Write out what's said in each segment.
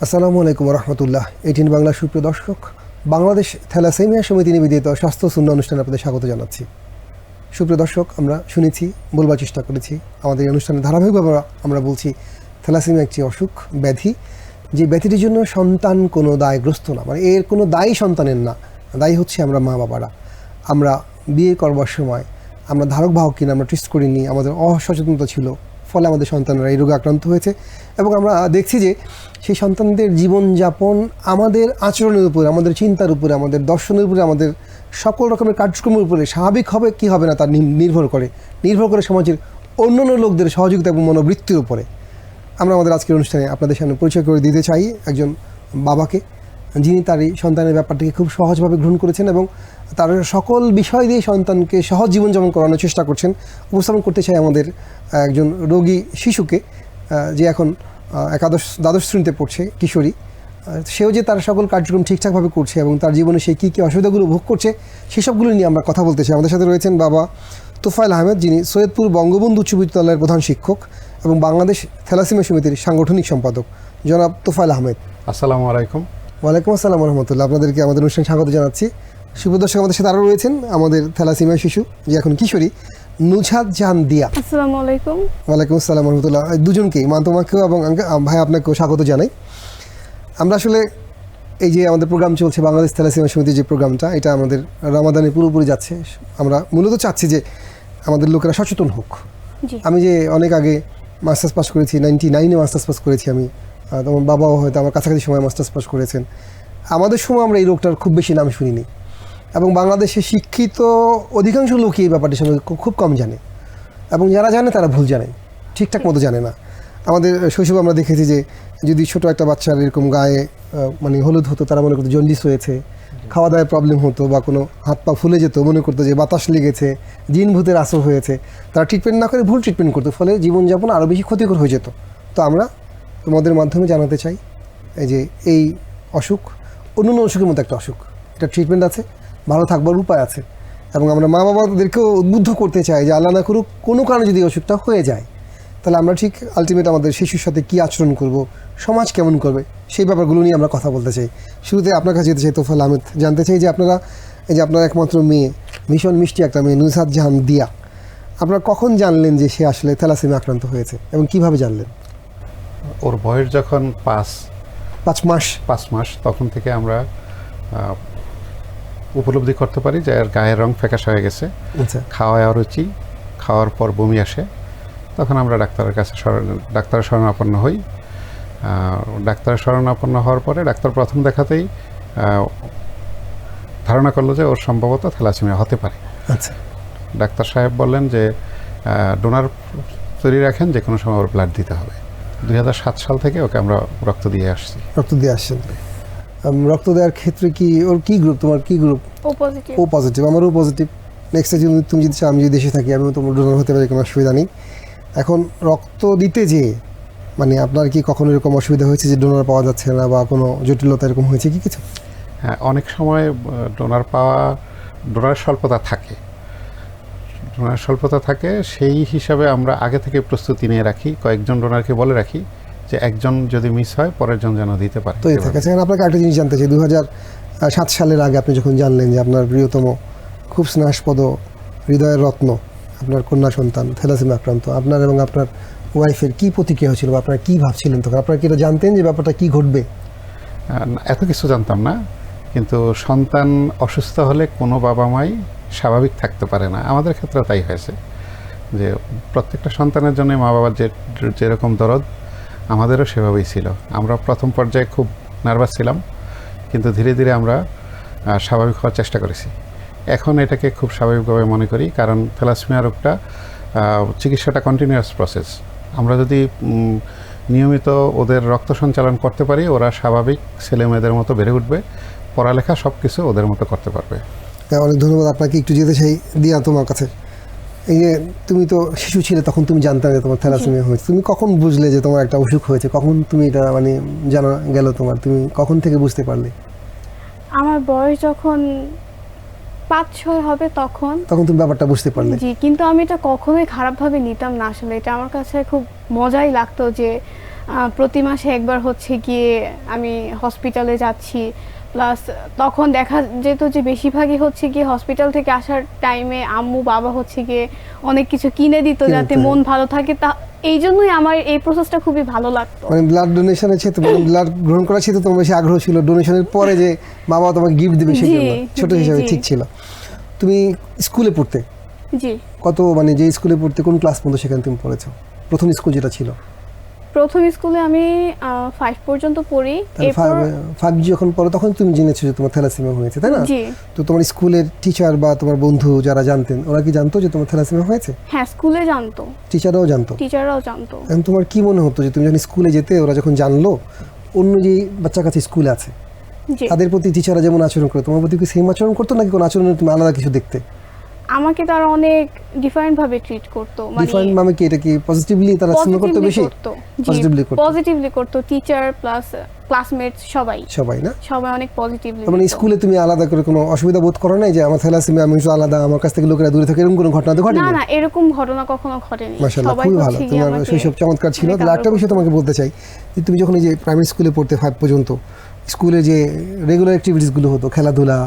আসসালামু আলাইকুম রহমতুল্লাহ এটিন বাংলা সুপ্রিয় দর্শক, বাংলাদেশ থ্যালাসেমিয়া সমিতি নিবেদিত স্বাস্থ্য শূন্য অনুষ্ঠানে আপনাদের স্বাগত জানাচ্ছি। সুপ্রিয় দর্শক, আমরা শুনেছি, বলবার চেষ্টা করেছি, আমাদের এই অনুষ্ঠানে ধারাবাহিকভাবে আমরা- বলছি, থ্যালাসেমিয়া একটি অসুখ, ব্যাধি, যে ব্যাধিটির জন্য সন্তান কোনো দায়গ্রস্ত না মানে এর কোনো দায়ী সন্তানের না, দায়ী হচ্ছে আমরা মা বাবারা। আমরা বিয়ে করবার সময়, আমরা ধারক বাহক কিনা আমরা টেস্ট করিনি, আমাদের অসচেতনতা ছিল ফলে আমাদের সন্তানরা এই রোগে আক্রান্ত হয়েছে। এবং আমরা দেখছি যে সেই সন্তানদের জীবনযাপন আমাদের আচরণের উপরে, আমাদের চিন্তার উপরে, আমাদের দর্শনের উপরে, আমাদের সকল রকমের কার্যক্রমের উপরে স্বাভাবিক হবে কি হবে না তার নির্ভর করে। নির্ভর করে সমাজের অন্যান্য লোকদের সহযোগিতা এবং মনোবৃত্তির উপরে। আমরা আমাদের আজকের অনুষ্ঠানে আপনাদের সামনে পরিচয় করে দিতে চাই একজন বাবাকে। যিনি তার এই সন্তানের ব্যাপারটিকে খুব সহজভাবে গ্রহণ করেছেন এবং তার সকল বিষয় দিয়ে সন্তানকে সহজ জীবনযাপন করানোর চেষ্টা করছেন, উপস্থাপন করতে চাই আমাদের একজন রোগী শিশুকে যে এখন একাদশ, দ্বাদশ শ্রেণীতে পড়ছে, কিশোরী। সেও যে তার সকল কার্যক্রম ঠিকঠাকভাবে করছে এবং তার জীবনে সে কী কী অসুবিধাগুলো ভোগ করছে, সেসবগুলো নিয়ে আমরা কথা বলতে চাই। আমাদের সাথে রয়েছেন বাবা তোফায়েল আহমেদ, যিনি সৈয়দপুর বঙ্গবন্ধু উচ্চ বিদ্যালয়ের প্রধান শিক্ষক এবং বাংলাদেশ থ্যালাসিমা সমিতির সাংগঠনিক সম্পাদক। জনাব তোফায়েল আহমেদ। আসসালামু আলাইকুম। ওয়ালাইকুম আসসালাম রহমতুল্লাহ আপনাদেরকে আমাদের অনুষ্ঠানে স্বাগত জানাচ্ছি? শুভদর্শক আমাদের সাথে আরও রয়েছেন আমাদের থ্যালাসিমা শিশু যে এখন কিশোরী নুছাদ জাহান দিয়া। আসসালামু আলাইকুম। ওয়ালাইকুম আসসালাম রহমতুল্লাহ দুজনকেই মা তোমাকেও এবং ভাই আপনাকেও স্বাগত জানাই। আমরা আসলে এই যে আমাদের প্রোগ্রাম চলছে বাংলাদেশ থ্যালাসিমা সমিতির যে প্রোগ্রামটা এটা আমাদের রমাদানে পুরোপুরি যাচ্ছে। আমরা মূলত চাচ্ছি যে আমাদের লোকেরা সচেতন হোক। আমি যে অনেক আগে মাস্টার্স পাস করেছি নাইনটি নাইনে মাস্টার্স পাস করেছি আমি। তোমার বাবাও হয়তো আমার কাছাকাছি সময় মাস্টার্স পাস করেছেন। আমাদের সময় আমরা এই রোগটার খুব বেশি নাম শুনিনি। এবং বাংলাদেশে শিক্ষিত অধিকাংশ লোকই এই ব্যাপারটি সঙ্গে খুব- কম জানে। এবং যারা জানে, তারা ভুল জানে। ঠিকঠাক মতো জানে না। আমাদের শৈশবে আমরা দেখেছি যে, যদি ছোট একটা বাচ্চার এরকম গায়ে মানে হলুদ হতো, তারা মনে করতো জন্ডিস হয়েছে। খাওয়া দাওয়ায় প্রবলেম হতো বা কোনো হাত পা ফুলে যেত, মনে করতো যে বাতাস লেগেছে, জিন ভূতের আসর হয়েছে। তারা ট্রিটমেন্ট না করে ভুল ট্রিটমেন্ট করতো, ফলে জীবনযাপন আরও বেশি ক্ষতিকর হয়ে যেত। তো আমরা তোমাদের মাধ্যমে জানাতে চাই, এই যে এই অসুখ অন্য অসুখের মতো একটা অসুখ, এটা ট্রিটমেন্ট আছে, ভালো থাকবার উপায় আছে, এবং আমরা মা বাবাদেরকেও উদ্বুদ্ধ করতে চাই যে আল্লাহ না করুক, কোনো কারণে যদি অসুখটা হয়ে যায়, তাহলে আমরা ঠিক আলটিমেট আমাদের শিশুর সাথে কী আচরণ করব, সমাজ কেমন করবে, সেই ব্যাপারগুলো নিয়ে আমরা কথা বলতে চাই। শুরুতে আপনার কাছে যেতে চাই তোফাল আহমেদ, জানতে চাই যে আপনারা, এই যে আপনার একমাত্র মেয়ে, ভীষণ মিষ্টি একটা মেয়ে নুসাদ জাহান দিয়া, আপনারা কখন জানলেন যে সে আসলে থ্যালাসেমে আক্রান্ত হয়েছে, এবং কীভাবে জানলেন? ওর বয়স যখন পাঁচ পাঁচ মাস। পাঁচ মাস তখন থেকে আমরা উপলব্ধি করতে পারি যে এর গায়ের রং ফ্যাকাশ হয়ে গেছে। আচ্ছা। খাওয়ায় অরুচি খাওয়ার পর বমি আসে। তখন আমরা ডাক্তারের কাছে ডাক্তারের শরণাপন্ন হই। ডাক্তারের শরণাপন্ন হওয়ার পরে ডাক্তার প্রথম দেখাতেই ধারণা করল যে ওর সম্ভবত থ্যালাসেমিয়া হতে পারে। আচ্ছা। ডাক্তার সাহেব বললেন যে ডোনার তৈরি রাখেন যে কোনো সময় ওর ব্লাড দিতে হবে। দু হাজার সাত সাল থেকে ওকে আমরা রক্ত দিয়ে আসছি। রক্ত দিয়ে আসছেন। রক্ত দেওয়ার ক্ষেত্রে কি ওর কি গ্রুপ তোমার কি group O positive O positive আমারও পজিটিভ নেক্সট যদি তুমি যদি চাও আমি যদি দেশে থাকি আমিও তোমার ডোনার হতে পারি কোনো অসুবিধা নেই। এখন রক্ত দিতে যে মানে আপনার কি কখনো এরকম অসুবিধা হয়েছে যে ডোনার পাওয়া যাচ্ছে না বা কোনো জটিলতা এরকম হয়েছে কি কিছু? হ্যাঁ অনেক সময় ডোনার পাওয়া ডোনার স্বল্পতা থাকে। স্বল্পতা থাকে সেই হিসাবে আমরা আগে থেকে প্রস্তুতি নিয়ে রাখি কয়েকজন ডোনারকে বলে রাখি যে একজন যদি মিস হয় পরের জন যেন দিতে পারে। তো থাকে সেখানে আপনাকে একটা জিনিস জানতে চাই দু হাজার সাত সালের আগে আপনি যখন জানলেন যে আপনার প্রিয়তম খুব স্নেহাস্পদ হৃদয়ের রত্ন আপনার কন্যা সন্তান থ্যালাসেমে আক্রান্ত আপনার এবং আপনার ওয়াইফের কী প্রতিক্রিয়া হয়েছিল বা আপনারা কী ভাবছিলেন তখন? আপনারা কি এটা জানতেন যে ব্যাপারটা কী ঘটবে? এত কিছু জানতাম না কিন্তু সন্তান অসুস্থ হলে কোনো বাবা মাই স্বাভাবিক থাকতে পারে না। আমাদের ক্ষেত্রেও তাই হয়েছে যে প্রত্যেকটা সন্তানের জন্য মা বাবার যে, যেরকম দরদ, আমাদেরও সেভাবেই ছিল। আমরা প্রথম পর্যায়ে খুব নার্ভাস ছিলাম, কিন্তু ধীরে ধীরে আমরা স্বাভাবিক হওয়ার চেষ্টা করেছি। এখন এটাকে খুব স্বাভাবিকভাবে মনে করি, কারণ থ্যালাসমিয়া রোগটা চিকিৎসাটা কন্টিনিউয়াস প্রসেস আমরা যদি নিয়মিত ওদের রক্ত সঞ্চালন করতে পারি, ওরা স্বাভাবিক ছেলে মেয়েদের মতো বেড়ে উঠবে, পড়ালেখা সব কিছু ওদের মতো করতে পারবে। অনেক ধন্যবাদ আপনাকে। একটু যেতে চাই দিয়া তোমার কাছে। এই যে তুমি তো শিশু ছিলে তখন তুমি জানতে যে তোমার থ্যালাসেমিয়া হয়েছে। তুমি কখন বুঝলে যে তোমার একটা অসুখ হয়েছে? কখন তুমি এটা মানে জানা গেল তোমার? তুমি কখন থেকে বুঝতে পারলে? আমার বয়স যখন পাঁচ ছয় হবে তখন। তখন তুমি ব্যাপারটা বুঝতে পারলে। জি কিন্তু আমি এটা কখনোই খারাপভাবে নিতাম না আসলে। এটা আমার কাছে খুব মজাই লাগতো যে প্রতি মাসে একবার হচ্ছে গিয়ে আমি হসপিটালে যাচ্ছি। প্লাস তখন দেখা যেত যে বেশিরভাগই হচ্ছে গিয়ে হসপিটাল থেকে আসার টাইমে আম্মু বাবা হচ্ছে গিয়ে অনেক কিছু কিনে দিত যাতে মন ভালো থাকে। তা এই জন্যই আমার এই প্রসেসটা খুবই ভালো লাগতো। মানে ব্লাড ডোনেশনের ক্ষেত্রে মানে ব্লাড গ্রহণ করার ক্ষেত্রে তোমার বেশি আগ্রহ ছিল। ডোনেশনের পরে যে মা বাবা তোমাকে গিফট দেবে সেই জন্য ছোট হিসাবে ঠিক ছিল। তুমি স্কুলে পড়তে? জি। কত মানে যে স্কুলে পড়তে কোন ক্লাস পর্যন্ত সেখানে তুমি পড়েছো? প্রথম স্কুল যেটা ছিল? প্রথম স্কুলে আমি ফাইভ পর্যন্ত পড়ি। এরপর ফাইভ যখন পড়ো তখন তুমি জেনেছো যে তোমার থ্যালাসেমিয়া হয়েছে তাই না? তো তোমার স্কুলের টিচার বা তোমার বন্ধু যারা জানতেন ওরা কি জানতো যে তোমার থ্যালাসেমিয়া হয়েছে? হ্যাঁ স্কুলে জানতো। টিচাররাও জানতো? টিচাররাও জানতো। এখন তোমার কি মনে হতো যে তুমি যখন স্কুলে যেতে ওরা যখন জানলো অন্য যে বাচ্চা কাছে স্কুলে আছে জি। তাদের প্রতি টিচাররা যেমন আচরণ করে তোমার প্রতি কি সেম আচরণ করতো নাকি কোনো আচরণে তুমি আলাদা কিছু দেখতে? আমাকে তারা অনেক ডিফারেন্ট ভাবে ট্রিট করতো ডিফারেন্ট মানে কি এটা কি পজিটিভলি তারা চিন্তা করতো বেশি? Positively করতো। পজিটিভলি করতো টিচার প্লাস ক্লাসমেট সবাই। সবাই না? সবাই অনেক পজিটিভলি মানে স্কুলে তুমি আলাদা করে কোনো অসুবিধা বোধ করো নাই যে আমার থ্যালাসেমিয়া আমি একটু আলাদা আমার কাছ থেকে লোকেরা দূরে থাকে এরকম কোনো ঘটনা তো না ঘটেনি? না এরকম ঘটনা কখনো ঘটেনি। মাশাআল্লাহ খুবই ভালো। তোমার শৈশব চমৎকার ছিল। তাহলে একটা বিষয় তোমাকে বলতে চাই যে তুমি যখন এই যে প্রাইমারি স্কুলে পড়তে ফাইভ পর্যন্ত স্কুলে যে রেগুলার অ্যাক্টিভিটিসগুলো হতো খেলাধুলা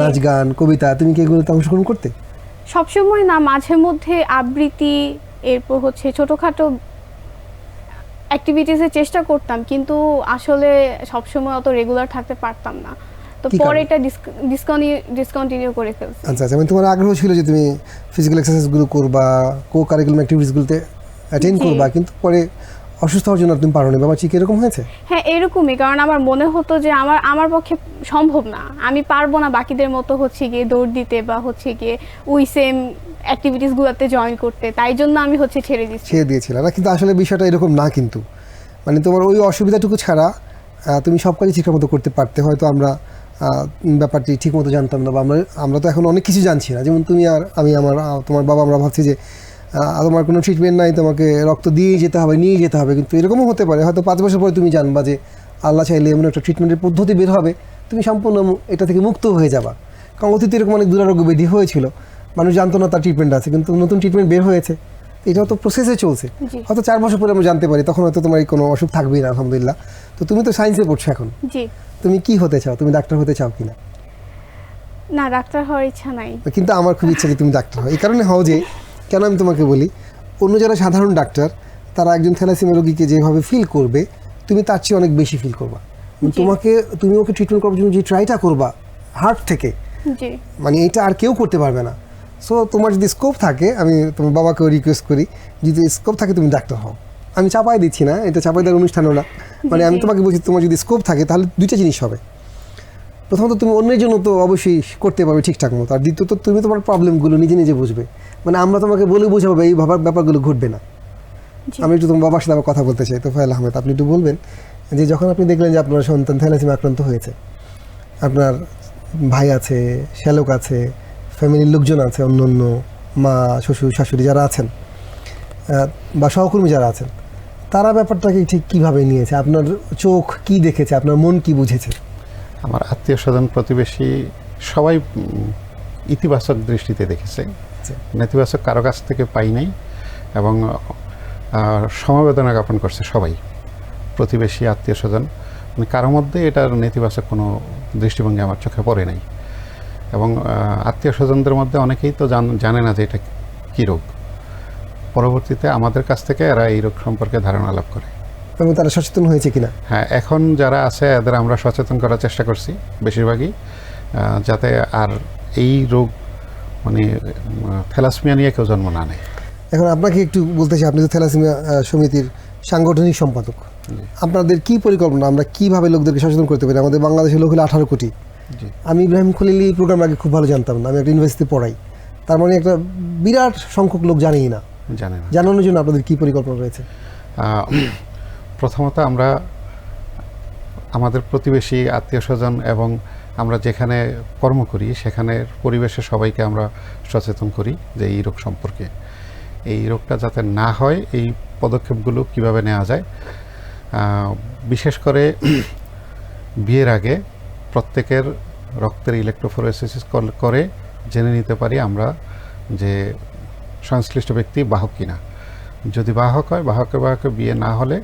নাচ গান কবিতা তুমি কি এগুলোতে অংশগ্রহণ করতে? সবসময় না মাঝে মধ্যে আবৃত্তি এরপর হচ্ছে ছোটখাটো অ্যাক্টিভিটিসের চেষ্টা করতাম কিন্তু আসলে সবসময় অত রেগুলার থাকতে পারতাম না। তো পরে এটা ডিসকন্টিনিউ করে ফেলছি। আচ্ছা আচ্ছা মানে তোমার আগ্রহ ছিল যে তুমি ফিজিক্যাল এক্সারসাইজগুলো করবা কো কারিকুলাম অ্যাক্টিভিটিসগুলোতে অ্যাটেন্ড করবা কিন্তু পরে অসুস্থ হওয়ার জন্য তুমি পারো নি বাবা ঠিক এরকম হয়েছে? হ্যাঁ এরকমই কারণ আমার মনে হতো যে আমার আমার পক্ষে সম্ভব না। আমি পারব না বাকিদের মতো হচ্ছে গিয়ে দৌড় দিতে বা হচ্ছে গিয়ে ওই সেম অ্যাক্টিভিটিসগুলোতে জয়েন করতে। তাই জন্য আমি হচ্ছে ছেড়ে দিচ্ছি ছেড়ে দিয়েছিলাম। না কিন্তু আসলে বিষয়টা এরকম না কিন্তু। মানে তোমার ওই অসুবিধাটুকু ছাড়া তুমি সব কাজই ঠিকমতো করতে পারতে। হয়তো আমরা ব্যাপারটি ঠিকমতো জানতাম না বা আমরা আমরা তো এখন অনেক কিছু জানছি না। যেমন তুমি আর আমি আমার তোমার বাবা আমরা ভাবছি যে তোমার কোনো ট্রিটমেন্ট নাই তোমাকে রক্ত দিয়েই যেতে হবে নিয়ে যেতে হবে। কিন্তু এরকমও হতে পারে। হয়তো পাঁচ বছর পরে তুমি জানবা যে আল্লাহ চাইলে এমন একটা ট্রিটমেন্টের পদ্ধতি বের হবে তুমি সম্পূর্ণ এটা থেকে মুক্ত হয়ে যাবা। কারণ অতীতে এরকম অনেক দুরারোগ্য ব্যাধি হয়েছিল মানুষ জানতো না তার ট্রিটমেন্ট আছে কিন্তু নতুন ট্রিটমেন্ট বের হয়েছে। এটাও তো প্রসেসে চলছে। হয়তো চার বছর পরে আমরা জানতে পারি তখন হয়তো তোমার কোনো অসুখ থাকবেই না আলহামদুলিল্লাহ। তো তুমি তো সায়েন্সে পড়ছো এখন। তুমি কি হতে চাও? তুমি ডাক্তার হতে চাও কিনা? না ডাক্তার হওয়ার ইচ্ছা নাই। কিন্তু আমার খুব ইচ্ছা যে তুমি ডাক্তার হও। এই কারণে হও যে কেন আমি তোমাকে বলি? অন্য যারা সাধারণ ডাক্তার তারা একজন থ্যালাসিমিয়া রোগীকে যেভাবে ফিল করবে তুমি তার চেয়ে অনেক বেশি ফিল করবা। তোমাকে তুমি ওকে ট্রিটমেন্ট করার জন্য যে ট্রাইটা করবা হার্ট থেকে মানে এটা আর কেউ করতে পারবে না। সো তোমার যদি স্কোপ থাকে আমি তোমার বাবাকেও রিকোয়েস্ট করি যদি স্কোপ থাকে তুমি ডাক্তার হও। আমি চাপাই দিচ্ছি না এটা চাপাই দেওয়ার অনুষ্ঠানও না। মানে আমি তোমাকে বলছি তোমার যদি স্কোপ থাকে তাহলে দুইটা জিনিস হবে। প্রথমত তুমি অন্যের জন্য তো অবশ্যই করতে পারবে ঠিকঠাক মতো। আর দ্বিতীয়ত তুমি তোমার প্রবলেমগুলো নিজে নিজে বুঝবে। মানে আমরা তোমাকে বলে বোঝাবো এই ভাবার ব্যাপারগুলো ঘটবে না। আমি একটু তোমার বাবার সাথে আবার কথা বলতে চাই। তো ফাইল আহমেদ আপনি একটু বলবেন যে যখন আপনি দেখলেন যে আপনার সন্তান থ্যালাসিমা আক্রান্ত হয়েছে আপনার ভাই আছে শ্যালক আছে ফ্যামিলির লোকজন আছে অন্য অন্য মা শ্বশুর শাশুড়ি যারা আছেন বা সহকর্মী যারা আছেন তারা ব্যাপারটাকে ঠিক কীভাবে নিয়েছে? আপনার চোখ কি দেখেছে? আপনার মন কি বুঝেছে? আমার আত্মীয় স্বজন প্রতিবেশী সবাই ইতিবাচক দৃষ্টিতে দেখেছে। নেতিবাচক কারও কাছ থেকে পাই নাই এবং সমবেদনা জ্ঞাপন করছে সবাই প্রতিবেশী আত্মীয় স্বজন। মানে কারোর মধ্যে এটার নেতিবাচক কোনো দৃষ্টিভঙ্গি আমার চোখে পড়ে নাই। এবং আত্মীয় স্বজনদের মধ্যে অনেকেই তো জান- জানে না যে এটা কী রোগ। পরবর্তীতে আমাদের কাছ থেকে এরা এই রোগ সম্পর্কে ধারণা লাভ করে। এবং তারা সচেতন হয়েছে কিনা? হ্যাঁ এখন যারা আছে এদের আমরা সচেতন করার চেষ্টা করছি বেশিরভাগই। যাতে আর এই রোগ মানে থ্যালাসমিয়া নিয়ে কেউ জন্ম না নেয়। এখন আপনাকে একটু বলতে চাই আপনি তো থ্যালাসমিয়া সমিতির সাংগঠনিক সম্পাদক। আপনাদের কি পরিকল্পনা? আমরা কীভাবে লোকদেরকে সচেতন করতে পারি? আমাদের বাংলাদেশের লোক হলো আঠারো কোটি। আমি ইব্রাহিম খলিল এই প্রোগ্রাম আগে খুব ভালো জানতাম না। আমি একটা ইউনিভার্সিটি পড়াই। তার মানে একটা বিরাট সংখ্যক লোক জানেই না। জানে না। জানানোর জন্য আপনাদের কি পরিকল্পনা রয়েছে? প্রথমত আমরা আমাদের প্রতিবেশী আত্মীয় স্বজন এবং আমরা যেখানে কর্ম করি সেখানের পরিবেশে সবাইকে আমরা সচেতন করি যে এই রোগ সম্পর্কে। এই রোগটা যাতে না হয়, এই পদক্ষেপগুলো কীভাবে নেওয়া যায়? বিশেষ করে বিয়ের আগে প্রত্যেকের রক্তের ইলেকট্রোফোরেসিস করে জেনে নিতে পারি আমরা যে সংশ্লিষ্ট ব্যক্তি বাহক কিনা। যদি বাহক হয়, বাহকে বাহকে বিয়ে না হলে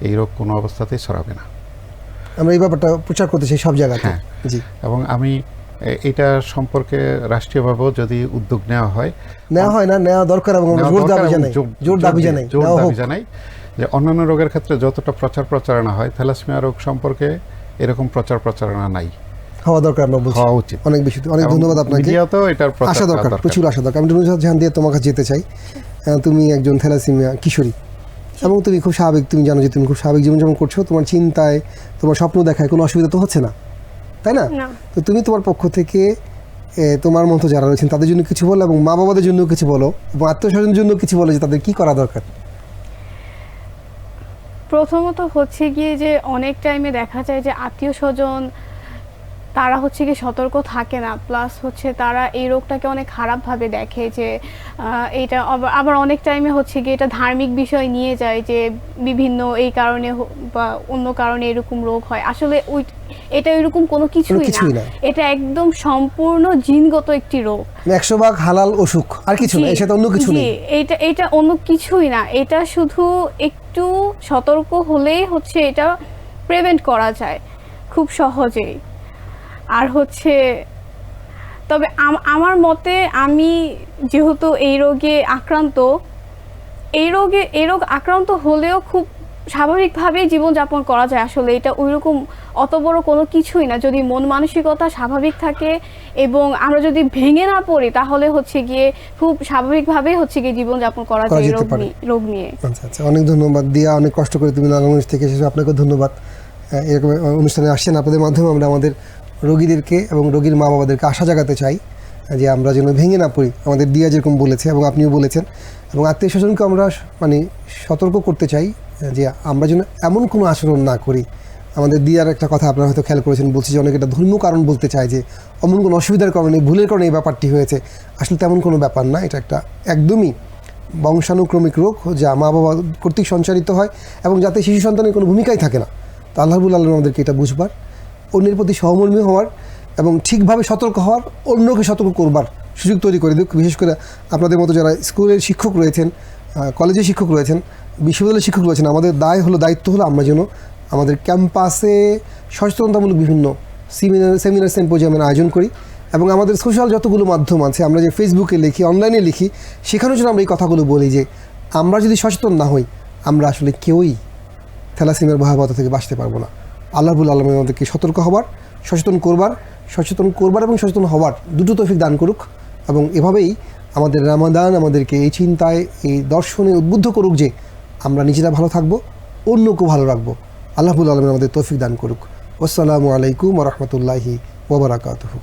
এই রোগ কোনো অবস্থাতেই ছড়াবে না। আমরা এই ব্যাপারটা প্রচার করতে চাই সব জায়গাতে। হ্যাঁ। জি। এবং আমি এটা সম্পর্কে রাষ্ট্রীয়ভাবেও যদি উদ্যোগ নেওয়া হয় নেওয়া হয় না নেওয়া দরকার এবং জোর দাবি জানাই। জোর- দাবি জানাই। জোর দাবি জানাই যে অন্যান্য রোগের ক্ষেত্রে যতটা প্রচার প্রচারণা হয় থ্যালাসমিয়া রোগ সম্পর্কে এরকম প্রচার প্রচারণা নাই। হওয়া দরকার আমরা বলছি। হওয়া উচিত। অনেক বেশি অনেক ধন্যবাদ আপনাকে। মিডিয়াতেও এটার আশা দরকার। প্রচুর আশা দরকার। আমি রুনুজাত জাহান দিয়ে তোমার কাছে যেতে চাই। তুমি একজন থ্যালাসিমিয়া কিশোরী। এবং তুমি খুব স্বাভাবিক তুমি জানো যে তুমি খুব স্বাভাবিক জীবনযাপন করছ তোমার চিন্তায় তোমার স্বপ্ন দেখায় কোনো অসুবিধা তো হচ্ছে না তাই না? না। তো তুমি তোমার পক্ষ থেকে তোমার মতো যারা রয়েছেন তাদের জন্য কিছু বলো এবং মা বাবাদের জন্য কিছু বলো এবং আত্মীয় স্বজনের জন্য কিছু বলো যে তাদের কি করা দরকার। প্রথমত হচ্ছে গিয়ে যে অনেক টাইমে দেখা যায় যে আত্মীয় স্বজন তারা হচ্ছে কি সতর্ক থাকে না প্লাস হচ্ছে তারা এই রোগটাকে অনেক খারাপভাবে দেখে যে এটা আবার- অনেক টাইমে হচ্ছে কি এটা ধার্মিক বিষয় নিয়ে যায় যে বিভিন্ন এই কারণে বা অন্য কারণে এরকম রোগ হয়। আসলে ওই এটা এরকম কোনো কিছুই না। এটা একদম সম্পূর্ণ জিনগত একটি রোগ। একশো ভাগ হালাল অসুখ আর কিছু না সাথে অন্য কিছু নেই। এটা এটা অন্য কিছুই না। এটা শুধু একটু সতর্ক হলেই হচ্ছে এটা প্রিভেন্ট করা যায় খুব সহজেই। আর হচ্ছে তবে আমার মতে আমি যেহেতু এই রোগে আক্রান্ত এই রোগে এই রোগ আক্রান্ত হলেও খুব স্বাভাবিকভাবেই জীবনযাপন করা যায় আসলে। এটা ওইরকম অত বড় কোনো কিছুই না। যদি মন মানসিকতা স্বাভাবিক থাকে এবং আমরা যদি ভেঙে না পড়ি তাহলে হচ্ছে গিয়ে খুব স্বাভাবিকভাবেই হচ্ছে গিয়ে জীবনযাপন করা করা যায় রোগ নিয়ে রোগ নিয়ে। আচ্ছা আচ্ছা অনেক ধন্যবাদ। দিয়া অনেক কষ্ট করে তুমি নারায়ণগঞ্জ থেকে এসেছ। আপনাকে ধন্যবাদ। এরকম অনুষ্ঠানে আসছেন। আপনাদের মাধ্যমে আমরা আমাদের রোগীদেরকে এবং রোগীর মা বাবাদেরকে আশা জাগাতে চাই যে আমরা যেন ভেঙে না পড়ি। আমাদের দিয়া যেরকম বলেছে এবং আপনিও বলেছেন। এবং আত্মীয় স্বজনকে আমরা মানে সতর্ক করতে চাই যে আমরা যেন এমন কোনো আচরণ না করি। আমাদের দিয়ার একটা কথা আপনারা হয়তো খেয়াল করেছেন, বলছি যে অনেকে এটা ধর্মীয় কারণ বলতে চায় যে অমন কোনো অসুবিধার কারণে, ভুলের কারণে এই ব্যাপারটি হয়েছে। আসলে তেমন কোনো ব্যাপার না, এটা একটা একদমই বংশানুক্রমিক রোগ যা মা বাবা কর্তৃক সঞ্চারিত হয় এবং যাতে শিশু সন্তানের কোনো ভূমিকাই থাকে না। তো আল্লাহবুল আলম আমাদেরকে এটা বুঝবার অন্যের প্রতি সহমর্মী হওয়ার এবং ঠিকভাবে সতর্ক হওয়ার অন্যকে সতর্ক করবার সুযোগ তৈরি করে দিক। বিশেষ করে আপনাদের মতো যারা স্কুলের শিক্ষক রয়েছেন কলেজের শিক্ষক রয়েছেন, বিশ্ববিদ্যালয়ের শিক্ষক রয়েছেন, আমাদের দায় হলো, দায়িত্ব হলো আমরা যেন আমাদের ক্যাম্পাসে সচেতনতামূলক বিভিন্ন সেমিনার সেমিনার সেম্পোজিয়ামের আয়োজন করি এবং আমাদের সোশ্যাল যতগুলো মাধ্যম আছে, আমরা যে ফেসবুকে লিখি, অনলাইনে লিখি, সেখানেও যেন আমরা এই কথাগুলো বলি যে আমরা যদি সচেতন না হই, আমরা আসলে কেউই থ্যালাসিমিয়ার ভয়াবহতা থেকে বাঁচতে পারব না। আল্লাহবুল আলম আমাদেরকে সতর্ক হবার, সচেতন করবার সচেতন করবার এবং সচেতন হবার দুটো তৌফিক দান করুক এবং এভাবেই আমাদের রামাদান আমাদেরকে এই চিন্তায়, এই দর্শনে উদ্বুদ্ধ করুক যে আমরা নিজেরা ভালো থাকব, অন্যকেও ভালো রাখব। আল্লাহবুল আলমের আমাদের তৌফিক দান করুক। আসসালামু আলাইকুম রহমতুল্লাহি ওবরাকাতহু